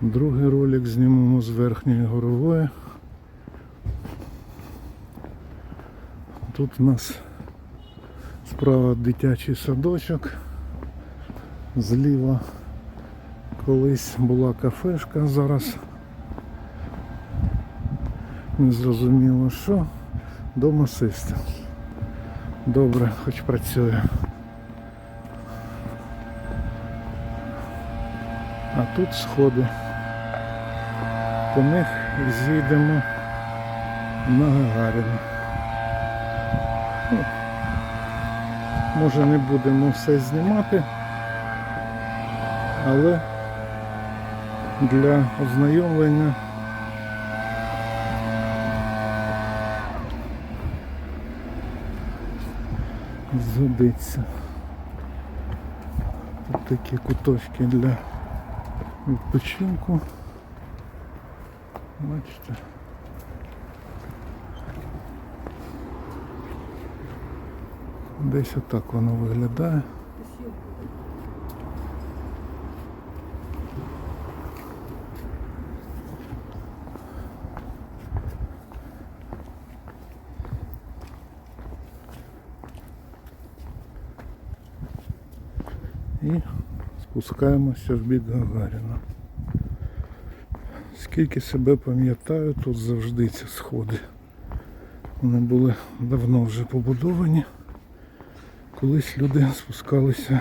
Другий ролик знімемо з верхньої горової. Тут у нас справа дитячий садочок. Зліва колись була кафешка, зараз не зрозуміло що. Дома систем. Добре, хоч працює. А тут сходи. По них і зійдемо на Гагаріна. Ну, Може не будемо все знімати, але для ознайомлення згодиться. Тут такі куточки для відпочинку. Бачите. Десь отак воно виглядає. І спускаємося в бік Гагаріна. Скільки себе пам'ятаю, тут завжди ці сходи. Вони були давно вже побудовані. Колись люди спускалися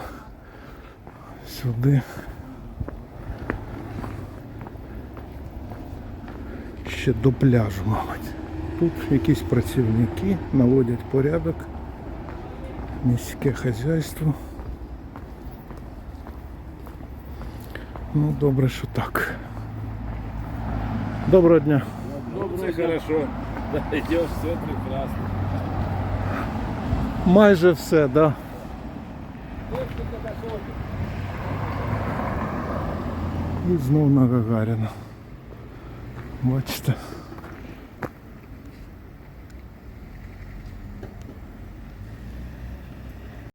сюди. Ще до пляжу, мабуть. Тут якісь працівники наводять порядок. Міське хазяйство. Ну, добре, що так. Доброго дня. Ну, все хорошо. Да, идешь, все прекрасно. Майже все, да. І знов на Гагаріна. Бачите.